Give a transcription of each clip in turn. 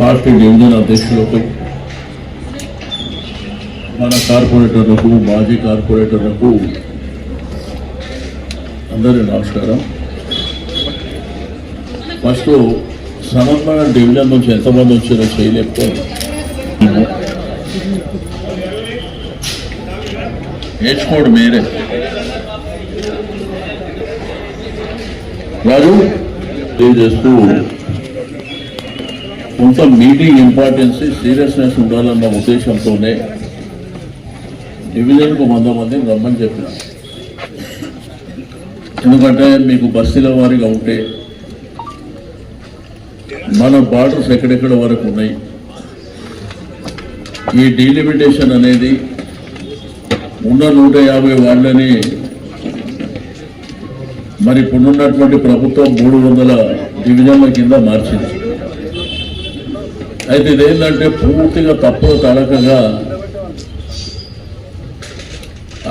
Party division అధ్యక్షులకు మన కార్పొరేటర్లకు మాజీ కార్పొరేటర్లకు అందరి నమస్కారం ఫస్ట్ సమన్వయ డివిజన్ నుంచి ఎంతమంది వచ్చారో చేయలేకపోతే నేర్చుకోండి మీరే రాజు తెలియజేస్తూ కొంత మీటింగ్ ఇంపార్టెన్స్ సీరియస్నెస్ ఉండాలన్న ఉద్దేశంతోనే డివిజన్కు వంద మందిని రమ్మని చెప్పిన ఎందుకంటే మీకు బస్తీల వారిగా ఉంటే మన బార్డర్స్ ఎక్కడెక్కడ వరకు ఉన్నాయి? ఈ డీలిమిటేషన్ అనేది ఉన్న నూట యాభై వాళ్ళని మరి ఇప్పుడున్నటువంటి ప్రభుత్వం మూడు వందల డివిజన్ల కింద మార్చింది. అయితే ఇదేంటంటే పూర్తిగా తప్పులు తడకగా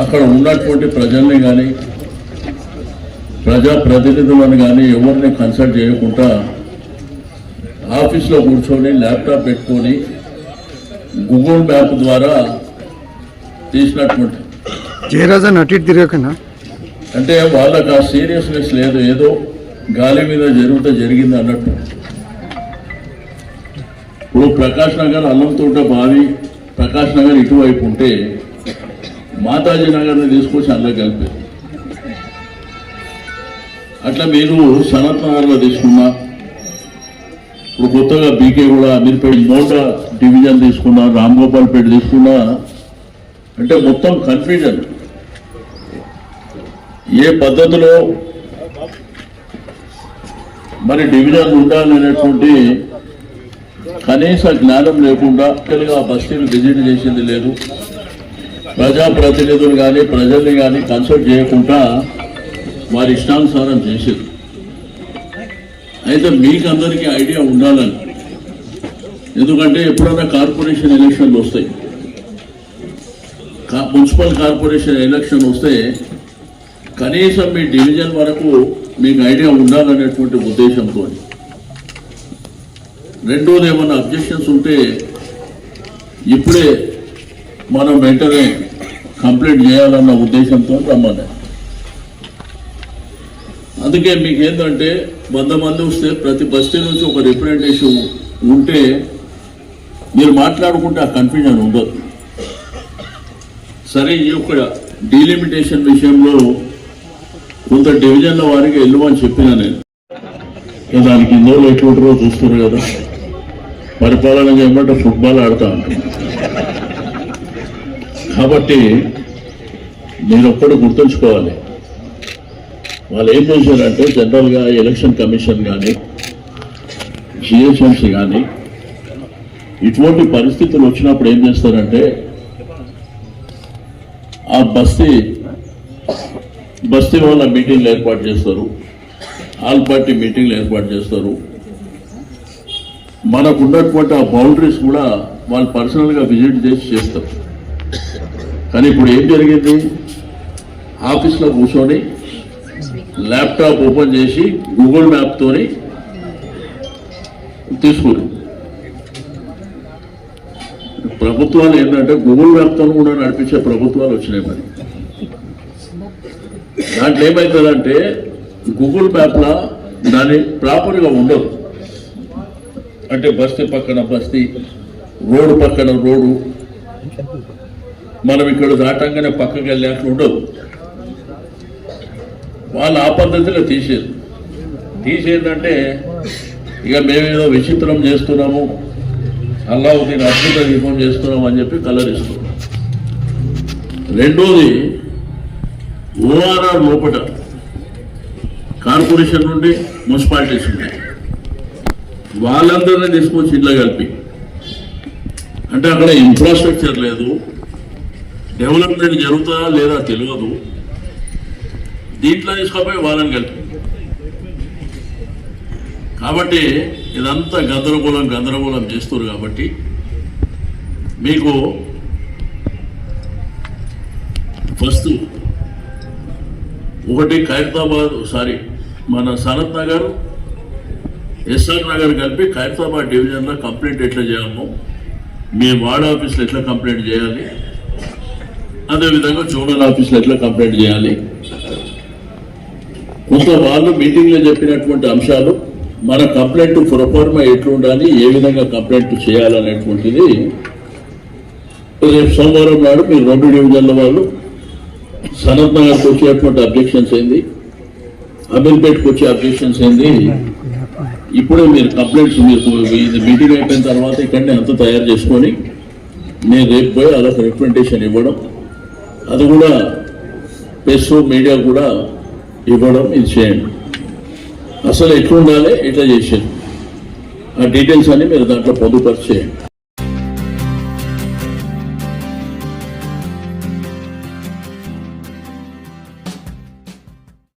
అక్కడ ఉన్నటువంటి ప్రజల్ని కానీ ప్రజాప్రతినిధులను కానీ ఎవరిని కన్సల్ట్ చేయకుండా ఆఫీస్లో కూర్చొని ల్యాప్టాప్ పెట్టుకొని గూగుల్ మ్యాప్ ద్వారా తీసినటువంటి జయరాజన్ అటు ఇటు తిరగకనా? అంటే వాళ్ళకి ఆ సీరియస్నెస్ లేదు ఏదో గాలి మీద జరుగుతా జరిగింది అన్నట్టు. ఇప్పుడు ప్రకాష్ నగర్ అల్లంతోట బావి ప్రకాష్ నగర్ ఇటువైపు ఉంటే మాతాజీ నగర్ని తీసుకొచ్చి అందులో కలిపారు అట్లా మీరు సనత్ నగర్లో తీసుకున్నా ఇప్పుడు కొత్తగా బీకే కూడా అమీర్పేట నోట డివిజన్ తీసుకున్నా రామ్ గోపాల్పేట తీసుకున్నా అంటే మొత్తం కన్ఫ్యూజన్ ఏ పద్ధతిలో మరి డివిజన్ ఉండాలనేటువంటి కనీస జ్ఞానం లేకుండా యాక్చువల్గా ఆ బస్తీలు విజిట్ చేసింది లేదు. ప్రజాప్రతినిధులు కానీ ప్రజల్ని కానీ కన్సల్ట్ చేయకుండా వారి ఇష్టానుసారం చేసేది. అయితే మీకు అందరికీ ఐడియా ఉండాలని. ఎందుకంటే ఎప్పుడైనా కార్పొరేషన్ ఎలక్షన్లు వస్తాయి. మున్సిపల్ కార్పొరేషన్ ఎలక్షన్ వస్తే కనీసం మీ డివిజన్ వరకు మీకు ఐడియా ఉండాలనేటువంటి ఉద్దేశంతో రెండోది ఏమన్నా అబ్జెక్షన్స్ ఉంటే ఇప్పుడే మనం వెంటనే కంప్లీట్ చేయాలన్న ఉద్దేశంతో రమ్మని అందుకే మీకు ఏంటంటే వంద మంది వస్తే ప్రతి బస్తీ నుంచి ఒక రిప్రజెంటేషన్ ఉంటే మీరు మాట్లాడుకుంటే ఆ కన్ఫ్యూజన్ ఉండదు. సరే ఈ యొక్క డీలిమిటేషన్ విషయంలో కొంత డివిజన్ల వారికి వెళ్ళమని చెప్పిన నేను. దానికి ఇందులో ఎట్లుంటారో చూస్తున్నారు కదా. పరిపాలన చేయమంటే ఫుట్బాల్ ఆడుతూ ఉంటాం. కాబట్టి మీరు ఒక్కడు గుర్తుంచుకోవాలి. వాళ్ళు ఏం చేశారంటే జనరల్గా ఎలక్షన్ కమిషన్ కానీ జిహెచ్ఎంసీ కానీ ఇటువంటి పరిస్థితులు వచ్చినప్పుడు ఏం చేస్తారంటే ఆ బస్తీ బస్తీ వాళ్ళ మీటింగ్లు ఏర్పాటు చేస్తారు. ఆల్ పార్టీ మీటింగ్లు ఏర్పాటు చేస్తారు. మనకు ఉన్నటువంటి ఆ బౌండరీస్ కూడా వాళ్ళు పర్సనల్గా విజిట్ చేసి చేస్తారు. కానీ ఇప్పుడు ఏం జరిగింది? ఆఫీస్లో కూర్చొని ల్యాప్టాప్ ఓపెన్ చేసి గూగుల్ మ్యాప్తో తీసుకుని ప్రభుత్వాలు ఏంటంటే గూగుల్ మ్యాప్తో కూడా నడిపించే ప్రభుత్వాలు వచ్చినాయి మరి. దాంట్లో ఏమవుతుందంటే గూగుల్ మ్యాప్లో దాని ప్రాపర్గా ఉండదు. అంటే బస్తీ పక్కన బస్తీ రోడ్డు పక్కన రోడ్డు. మనం ఇక్కడ దాటంగానే పక్కకి వెళ్ళే అట్లా ఉండదు. వాళ్ళు ఆ పద్ధతిలో తీసేది తీసేదంటే ఇక మేమేదో విచిత్రం చేస్తున్నాము అల్లావుద్దీన్ అద్భుత దీపం చేస్తున్నాం అని చెప్పి కలరిస్తున్నాం రెండోది ఓఆర్ఆర్ లోపల కార్పొరేషన్ నుండి మున్సిపాలిటీస్ ఉన్నాయి వాళ్ళందరినీ తీసుకొచ్చి ఇంట్లో కలిపి. అంటే అక్కడ ఇన్ఫ్రాస్ట్రక్చర్ లేదు. డెవలప్మెంట్ జరుగుతుందా లేదా తెలియదు. దీంట్లో తీసుకుపోయి వాళ్ళని కలిపి. కాబట్టి ఇదంతా గందరగోళం గందరగోళం చేస్తారు కాబట్టి మీకు ఫస్ట్ ఒకటి ఖైరతాబాద్ సారీ మన సనత్ నగర్ ఎస్ఆర్ నగర్ కలిపి ఖైరతాబాద్ డివిజన్లో కంప్లైంట్ ఎట్లా చేయము మీ వార్డ్ ఆఫీస్లో ఎట్లా కంప్లైంట్ చేయాలి అదేవిధంగా జోనల్ ఆఫీస్లో ఎట్లా కంప్లైంట్ చేయాలి. కొంత వాళ్ళు మీటింగ్లో చెప్పినటువంటి అంశాలు మన కంప్లైంట్ ప్రొఫార్మా ఎట్లా ఉండాలి ఏ విధంగా కంప్లైంట్ చేయాలనేటువంటిది రేపు సోమవారం నాడు మీరు రెండు డివిజన్ల వాళ్ళు సనత్ నగర్కి వచ్చేటువంటి అబ్జెక్షన్స్ ఏంది అమీర్పేట్కి వచ్చే అబ్జెక్షన్స్ ఏంది ఇప్పుడే మీరు కంప్లైంట్స్ మీరు ఇది మీటింగ్ అయిపోయిన తర్వాత ఇక్కడనే అంతా తయారు చేసుకొని నేను రేపు పోయి అదొక రిప్రజెంటేషన్ ఇవ్వడం. అది కూడా ప్రెస్ మీడియా కూడా ఇవ్వడం ఇది చేయండి. అసలు ఎట్లుండాలి ఎట్లా చేసేది? ఆ డీటెయిల్స్ అన్ని మీరు దాంట్లో పొందుపరిచేయండి.